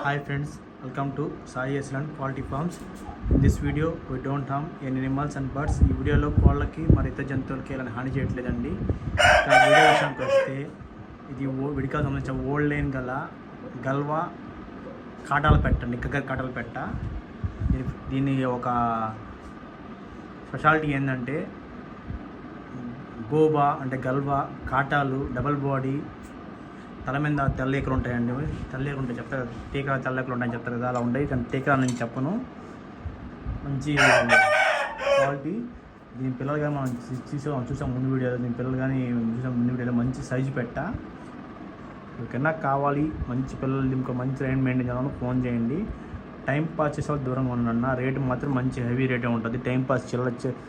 Hi friends, welcome to Sai Island Quality Farms. In this video, we don't harm any animals and birds. ఈ వీడియోలో కోళ్ళకి మరి ఇతర జంతువులకి ఇలా హాని చేయట్లేదండి ఇంకా వీడియో విషయానికి వస్తే ఇది ఓ సంబంధించిన ఓల్డ్ లైన్ గల గల్వా కాటాల పెట్ట నిక్కగర్ కాటాల పెట్ట దీని ఒక స్పెషాలిటీ ఏంటంటే గోబా అంటే గల్వా కాటాలు డబల్ బాడీ తల మీద తెల్లేకలు ఉంటాయండి తెల్లేకలు ఉంటాయి చెప్తారు టీకా తెల్లేకలు ఉంటాయని చెప్తారు కదా అలా ఉంటాయి కానీ టీకా నేను చెప్పను మంచి క్వాలిటీ దీని పిల్లలు కానీ మనం చూసాం చూసాం ముందు వీడియోలో దీని పిల్లలు కానీ చూసాం ముందు వీడియోలో మంచి సైజు పెట్ట ఎవరికైనా కావాలి మంచి పిల్లలు ఇంకో మంచి రైన్ మెయింటైన్ చేయాలని ఫోన్ చేయండి టైం పాస్ చేసే వాళ్ళు దూరంగా ఉండండి రేటు మాత్రం మంచి హెవీ రేటే ఉంటుంది టైం పాస్ చిల్లర చీప్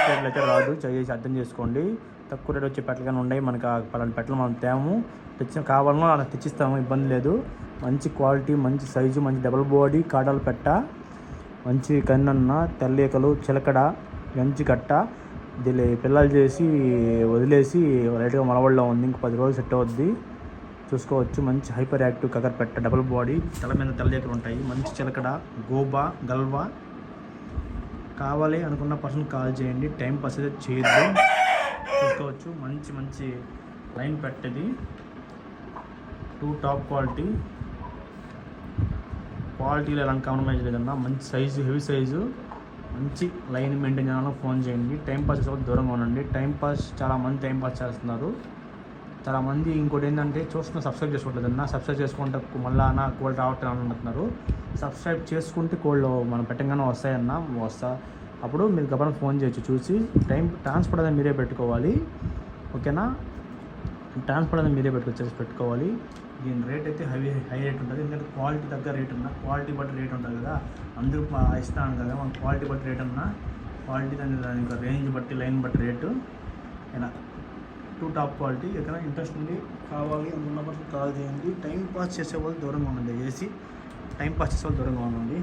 రేట్లు అయితే రాదు చేసి అర్థం చేసుకోండి తక్కువ రేట్ వచ్చే పెట్టలు కానీ ఉన్నాయి. మనకు పలాంటి పెట్టలు మనం తేము తెచ్చిన కావాలన్నా అలా తెచ్చిస్తాము ఇబ్బంది లేదు. మంచి క్వాలిటీ మంచి సైజు మంచి డబల్ బాడీ కాడాలు పెట్ట మంచి కన్నన్న తెల్లేకలు చిలకడ మంచి కట్ట దీని పిల్లలు చేసి వదిలేసి లైట్గా మొలవల్లో ఉంది. ఇంక పది రోజులు సెట్ అవుద్ది. చూసుకోవచ్చు. మంచి హైపర్ యాక్టివ్ కగర్ పెట్ట డబుల్ బాడీ తల మీద తెల్లలేకలు ఉంటాయి. మంచి చిలకడ గోబా గల్వా. కావాలి అనుకున్న పర్సన్ కాల్ చేయండి. టైం పాస్ అయితే చేయొద్దు. చూసుకోవచ్చు మంచి మంచి లైన్ పెట్టది. టూ టాప్ క్వాలిటీ క్వాలిటీలో ఎలాంటి కాంప్రమైజ్ లేదన్నా మంచి సైజు హెవీ సైజు మంచి లైన్ మెయింటైన్ చేయాలని ఫోన్ చేయండి. టైం పాస్ దూరంగా ఉండండి. టైం పాస్ చాలా మంది టైం పాస్ చేస్తున్నారు. చాలా మంది ఇంకోటి ఏంటంటే చూస్తున్న సబ్స్క్రైబ్ చేసుకోవట్లేదు అన్న సబ్స్క్రైబ్ చేసుకుంటే మళ్ళీ అన్న కోల్డ్ రావట్లేదు అంటున్నారు. సబ్స్క్రైబ్ చేసుకుంటే కోల్డ్ మనం పెట్టంగానే వస్తాయన్న వస్తా. అప్పుడు మీరు గబన ఫోన్ చేయొచ్చు. చూసి టైం ట్రాన్స్పోర్ట్ అనేది మీరే పెట్టుకోవాలి. ఓకేనా? ట్రాన్స్పోర్ట్ అనేది మీరే పెట్టుకొచ్చేసి పెట్టుకోవాలి. దీని రేట్ అయితే హై హై రేట్ ఉంటుంది. ఎందుకంటే క్వాలిటీ తగ్గ రేట్ ఉన్నా క్వాలిటీ బట్టి రేట్ ఉంటుంది కదా. అందరూ ఇస్తాను కదా. మన క్వాలిటీ బట్టి రేట్ ఉన్నా క్వాలిటీ దాని దాని రేంజ్ బట్టి లైన్ బట్టి రేటు. ఇలా టూ టాప్ క్వాలిటీ. ఎక్కడ ఇంట్రెస్ట్ ఉంది కావాలి అనుకున్న పర్సన్ కాల్ చేయండి. టైం పాస్ చేసే వాళ్ళు దూరంగా ఉండండి. చేసి టైం పాస్ చేసే వాళ్ళు దూరంగా ఉండండి.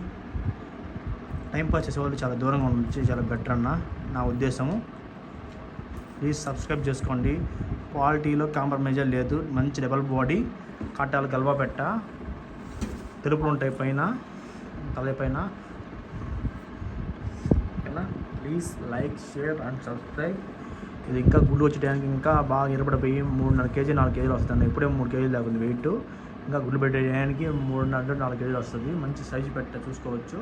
టైం పాస్ చాలా దూరంగా ఉండొచ్చు చాలా బెటర్ అన్న నా ఉద్దేశము. ప్లీజ్ సబ్స్క్రైబ్ చేసుకోండి. క్వాలిటీలో కాంప్రమైజ్ లేదు. మంచి డబల్ బాడీ కట్టాలు గల్వా పెట్ట తెలుపులు ఉంటాయి పైన తలై పైన. ఓకేనా? Please like share and subscribe ఇది ఇంకా గుడ్డు వచ్చేయడానికి ఇంకా బాగా ఎరపడిపోయి మూడున్నర కేజీ నాలుగు కేజీలు వస్తుంది. ఇప్పుడే మూడు కేజీలు దాకా ఉంది వెయిట్ ఇంకా గుడ్లు పెట్టేయడానికి మూడున్నర నాలుగు కేజీలు వస్తుంది. మంచి సైజు పెట్ట చూసుకోవచ్చు.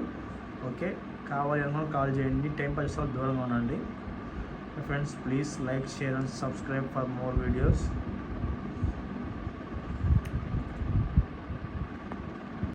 ఓకే? కావాలి అనుకున్న కాల్ చేయండి. టైం పాస్ దూరంగా ఉండండి. Friends please like share and subscribe for more videos